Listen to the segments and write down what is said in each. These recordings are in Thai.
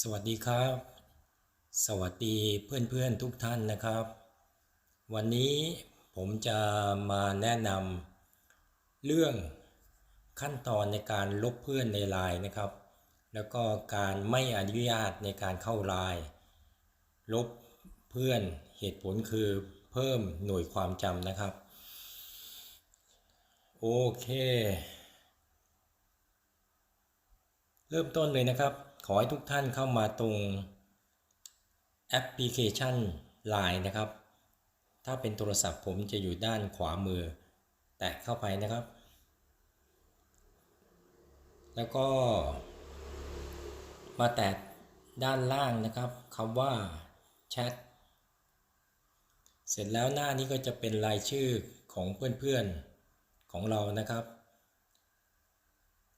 สวัสดีครับ สวัสดีเพื่อนๆทุกท่านนะครับ วันนี้ผมจะมาแนะนำเรื่องขั้นตอนในการลบเพื่อนในไลน์นะครับ แล้วก็การไม่อนุญาตในการเข้าไลน์ลบเพื่อนเหตุผลคือเพิ่มหน่วยความจำนะครับ โอเค เริ่มต้นเลยนะครับ ขอให้ทุกท่านเข้ามาตรงแอปพลิเคชัน Line นะครับ ถ้าเป็นโทรศัพท์ผมจะอยู่ด้านขวามือ แตะเข้าไปนะครับ แล้วก็ มาแตะด้านล่างนะครับคำว่าแชทเสร็จแล้วหน้านี้ก็จะเป็นรายชื่อของเพื่อนๆของเรานะครับ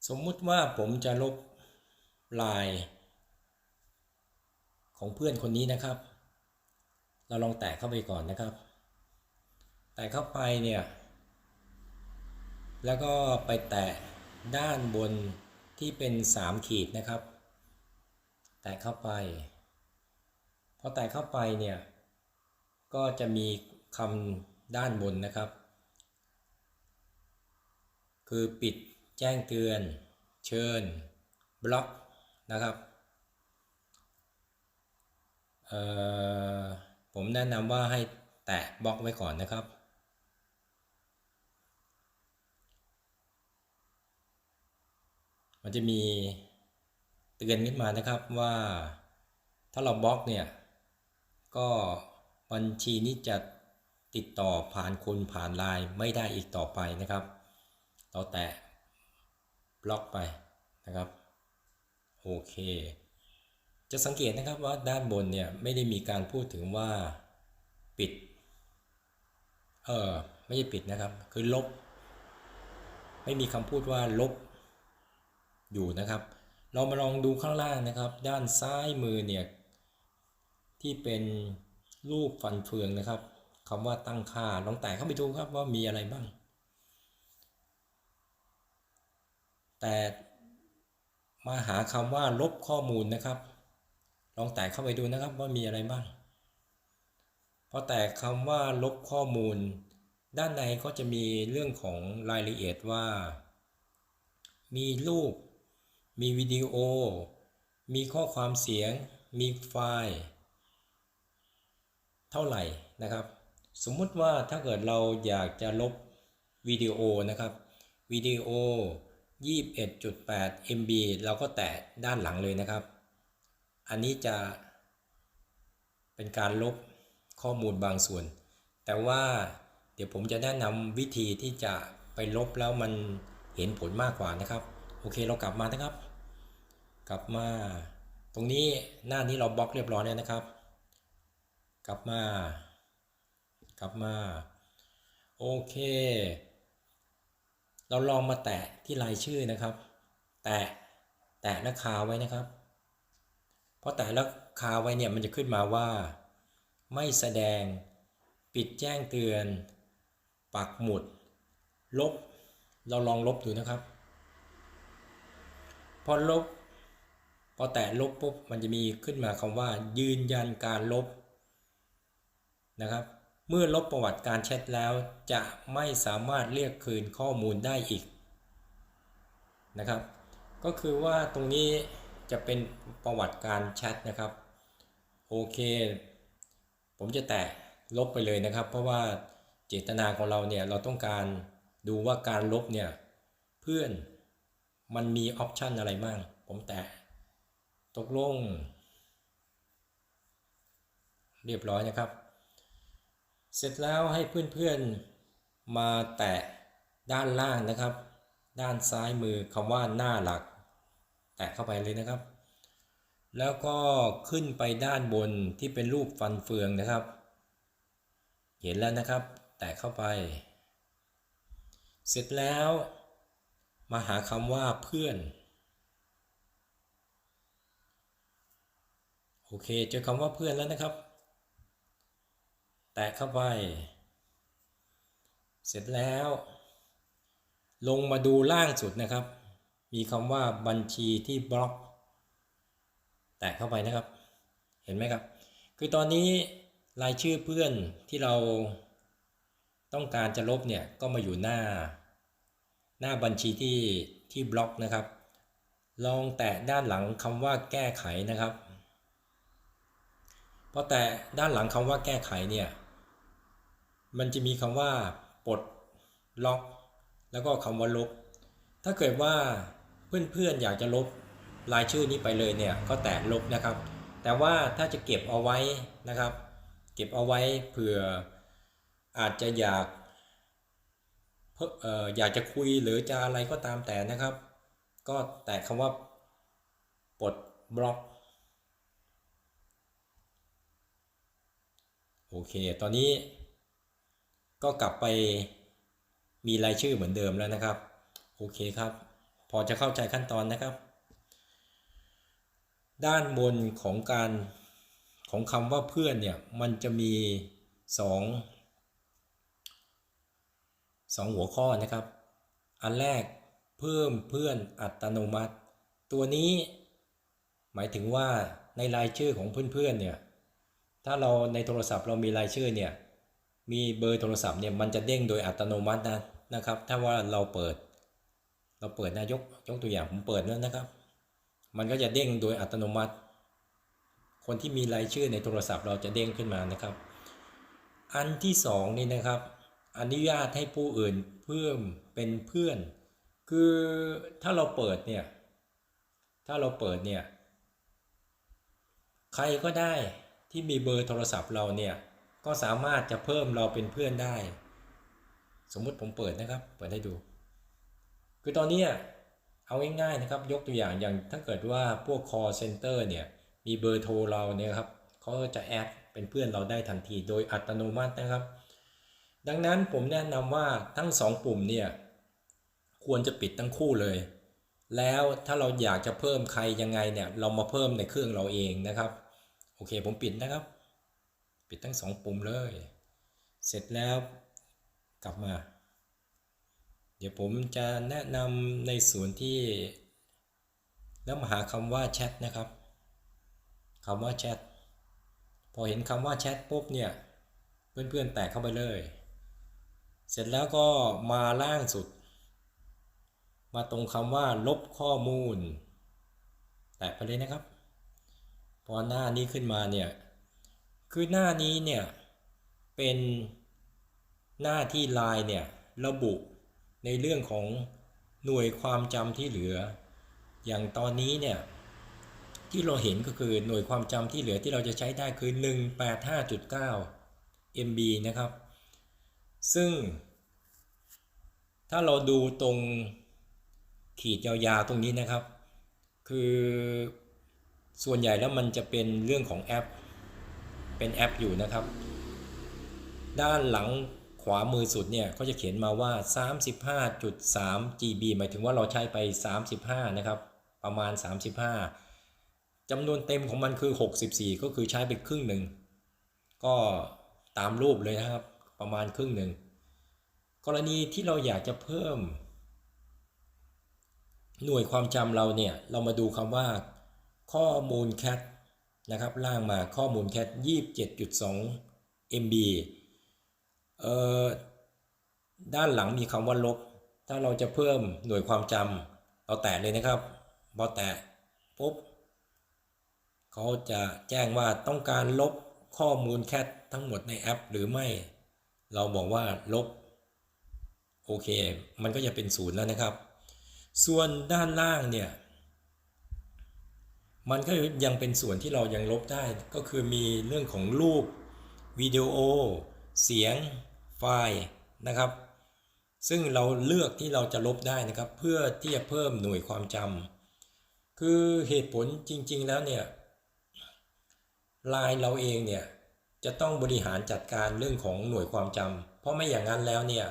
สมมุติว่าผมจะลบ ไลน์ของเพื่อนคนนี้นะครับ เราลองแตะเข้าไปก่อนนะครับ แตะเข้าไปเนี่ย แล้วก็ไปแตะด้านบนที่เป็น 3 ขีดนะครับ แตะเข้าไป พอแตะเข้าไปเนี่ย ก็จะมีคำด้านบนนะครับ คือปิดแจ้งเตือน เชิญ บล็อก นะครับเอ่อผมแนะนำว่าให้แตะบล็อกไว้ก่อนนะครับ มันจะมีเตือนขึ้นมานะครับว่าถ้าเราบล็อกเนี่ย ก็บัญชีนี้จะติดต่อผ่านคนผ่านไลน์ไม่ได้อีกต่อไปนะครับ เราแตะบล็อกไปนะครับ โอเค จะสังเกตนะครับว่าด้านบนเนี่ยไม่ได้มีการพูดถึงว่าปิด เออไม่ใช่ปิดนะครับ คือลบ ไม่มีคำพูดว่าลบอยู่นะครับ เรามาลองดูข้างล่างนะครับ ด้านซ้ายมือเนี่ยที่เป็นรูปฟันเฟืองนะครับคำว่าตั้งค่าลองแตะเข้าไปดูครับว่ามีอะไรบ้าง แต่ มาหาคำว่าลบข้อมูลนะครับ ลองแตะเข้าไปดูนะครับว่ามีอะไรบ้างพอแตะคำว่าลบข้อมูล ด้านในก็จะมีเรื่องของรายละเอียดว่า มีรูป มีวิดีโอ มีข้อความเสียง มีไฟล์ เท่าไหร่นะครับ สมมุติว่าถ้าเกิดเราอยากจะลบวิดีโอนะครับวิดีโอ 21.8 MB เราก็แตะด้านหลังเลยนะครับ อันนี้จะเป็นการลบข้อมูลบางส่วน แต่ว่าเดี๋ยวผมจะแนะนำวิธีที่จะไปลบแล้วมันเห็นผลมากกว่านะครับ โอเคเรากลับมานะครับ กลับมา ตรงนี้หน้านี้เราบล็อกเรียบร้อยแล้วนะครับ กลับมา กลับมา โอเค เราลองมาแตะที่รายชื่อนะครับ แตะแตะและคาไว้นะครับเพราะแตะแล้วคาไว้เนี่ยมันจะขึ้นมาว่า ไม่แสดงปิดแจ้งเตือน ปักหมุด ลบ เราลองลบดูนะครับ พอลบ พอแตะลบปุ๊บมันจะมีขึ้นมาคำว่า ยืนยันการลบนะครับ เมื่อลบประวัติการแชทแล้วจะไม่สามารถเรียกคืนข้อมูลได้อีกนะครับ ก็คือว่าตรงนี้จะเป็นประวัติการแชทนะครับ โอเค ผมจะแตะลบไปเลยนะครับ เพราะว่าเจตนาของเราเนี่ยเราต้องการดูว่าการลบเนี่ยเพื่อนมันมีออปชันอะไรบ้าง ผมแตะตกลง เรียบร้อยนะครับ เสร็จแล้วให้เพื่อนๆมาแตะด้านล่างนะครับ ด้านซ้ายมือคำว่าหน้าหลัก แตะเข้าไปเลยนะครับ แล้วก็ขึ้นไปด้านบนที่เป็นรูปฟันเฟืองนะครับ เห็นแล้วนะครับ แตะเข้าไป เสร็จแล้วมาหาคำว่าเพื่อนโอเคเจอคำว่าเพื่อนแล้วนะครับ แตะเข้าไป เสร็จแล้ว ลงมาดูล่างสุดนะครับ มีคำว่าบัญชีที่บล็อก แตะเข้าไปนะครับ เห็นไหมครับ คือตอนนี้รายชื่อเพื่อนที่เราต้องการจะลบเนี่ยก็มาอยู่หน้า หน้าบัญชีที่ที่บล็อกนะครับ ลองแตะด้านหลังคำว่าแก้ไขนะครับพอแตะด้านหลังคำว่าแก้ไขเนี่ย มันจะมีคำว่าปลดล็อก แล้วก็คำว่าลบ ถ้าเกิดว่าเพื่อนๆอยากจะลบรายชื่อนี้ไปเลยเนี่ยก็แตะลบนะครับ แต่ว่าถ้าจะเก็บเอาไว้นะครับ เก็บเอาไว้เผื่ออาจจะอยากเอออยากจะคุยหรือจะอะไรก็ตามแต่นะครับ ก็แตะคำว่าปลดบล็อกโอเค ตอนนี้ ก็กลับไปมีรายชื่อเหมือนเดิมแล้วนะครับ โอเคครับ พอจะเข้าใจขั้นตอนนะครับ ด้านบนของการของคำว่าเพื่อนเนี่ย มันจะมีสองสองหัวข้อนะครับ อันแรกเพิ่มเพื่อนอัตโนมัติ ตัวนี้หมายถึงว่าในรายชื่อของเพื่อนๆเนี่ย ถ้าเราในโทรศัพท์เรามีรายชื่อเนี่ย มีเบอร์โทรศัพท์เนี่ยมันจะเด้งโดยอัตโนมัตินะนะครับ ถ้าว่าเราเปิด เราเปิดนะยกยกตัวอย่างผมเปิดแล้วนะครับ มันก็จะเด้งโดยอัตโนมัติ คนที่มีรายชื่อในโทรศัพท์เราจะเด้งขึ้นมานะครับ อันที่สองนี่นะครับ อนุญาตให้ผู้อื่นเพิ่มเป็นเพื่อน คือถ้าเราเปิดเนี่ย ถ้าเราเปิดเนี่ย ใครก็ได้ที่มีเบอร์โทรศัพท์เราเนี่ย ก็สามารถจะเพิ่มเราเป็นเพื่อนได้ สมมุติผมเปิดนะครับ เปิดให้ดู คือตอนนี้เอาง่ายๆนะครับ ยกตัวอย่างอย่างถ้าเกิดว่าพวก call center เนี่ย มีเบอร์โทรเราเนี่ยครับเขาจะแอดเป็นเพื่อนเราได้ทันทีโดยอัตโนมัตินะครับ ดังนั้นผมแนะนำว่าทั้งสองปุ่มเนี่ยควรจะปิดทั้งคู่เลย แล้วถ้าเราอยากจะเพิ่มใครยังไงเนี่ย เรามาเพิ่มในเครื่องเราเองนะครับ โอเคผมปิดนะครับ ปิดทั้งสองปุ่มเลย เสร็จแล้วกลับมา เดี๋ยวผมจะแนะนำในส่วนที่ แล้วมาหาคำว่าแชทนะครับคำว่าแชทพอเห็นคำว่าแชทปุ๊บเนี่ยเพื่อนๆแตกเข้าไปเลย เสร็จแล้วก็มาล่างสุด มาตรงคำว่าลบข้อมูล แตะไปเลยนะครับ พอหน้านี้ขึ้นมาเนี่ย คือหน้านี้เนี่ย เป็นหน้าที่ไลน์เนี่ย ระบุในเรื่องของหน่วยความจำที่เหลือ อย่างตอนนี้เนี่ย ที่เราเห็นก็คือหน่วยความจำที่เหลือที่เราจะใช้ได้คือ 185.9 MB นะครับ ซึ่ง ถ้าเราดูตรงขีดยาวๆตรงนี้นะครับ คือส่วนใหญ่แล้วมันจะเป็นเรื่องของแอป เป็นแอปอยู่นะครับ ด้านหลังขวามือสุดเนี่ยเขาจะเขียนมาว่า 35.3 GB หมายถึงว่าเราใช้ไป 35 นะครับ ประมาณ 35จำนวนเต็มของมันคือ 64 ก็คือใช้ไปครึ่งหนึ่ง ก็ตามรูปเลยนะครับ ประมาณครึ่งหนึ่ง กรณีที่เราอยากจะเพิ่ม หน่วยความจำเราเนี่ย เรามาดูคำว่าข้อมูลแคท นะครับล่างมาข้อมูลแคท27.2 MB เอ่อด้านหลังมีคำว่าลบ ถ้าเราจะเพิ่มหน่วยความจำเราแตะเลยนะครับพอแตะปุ๊บเขาจะแจ้งว่าต้องการลบข้อมูลแคททั้งหมดในแอป หรือไม่ เราบอกว่าลบ โอเค มันก็จะเป็นศูนย์แล้วนะครับ ส่วนด้านล่างเนี่ย มันก็ยังเป็นส่วนที่เรายังลบได้ ก็คือมีเรื่องของรูปวิดีโอ เสียง ไฟล์นะครับ ซึ่งเราเลือกที่เราจะลบได้นะครับ เพื่อที่จะเพิ่มหน่วยความจำคือเหตุผลจริง ๆ แล้วเนี่ยไลน์เราเองเนี่ยจะต้องบริหารจัดการเรื่องของหน่วยความจำเพราะไม่อย่างนั้นแล้วเนี่ย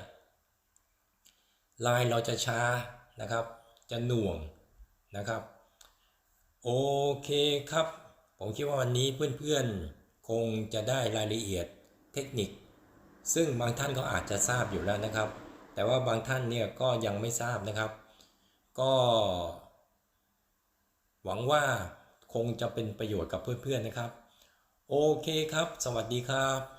ไลน์เราจะช้านะครับ จะหน่วงนะครับ โอเคครับ ผมคิดว่าวันนี้เพื่อนๆ คงจะได้รายละเอียดเทคนิค ซึ่งบางท่านก็อาจจะทราบอยู่แล้วนะครับ แต่ว่าบางท่านเนี่ยก็ยังไม่ทราบนะครับ ก็ หวังว่าคงจะเป็นประโยชน์กับเพื่อนๆนะครับ โอเคครับ สวัสดีครับ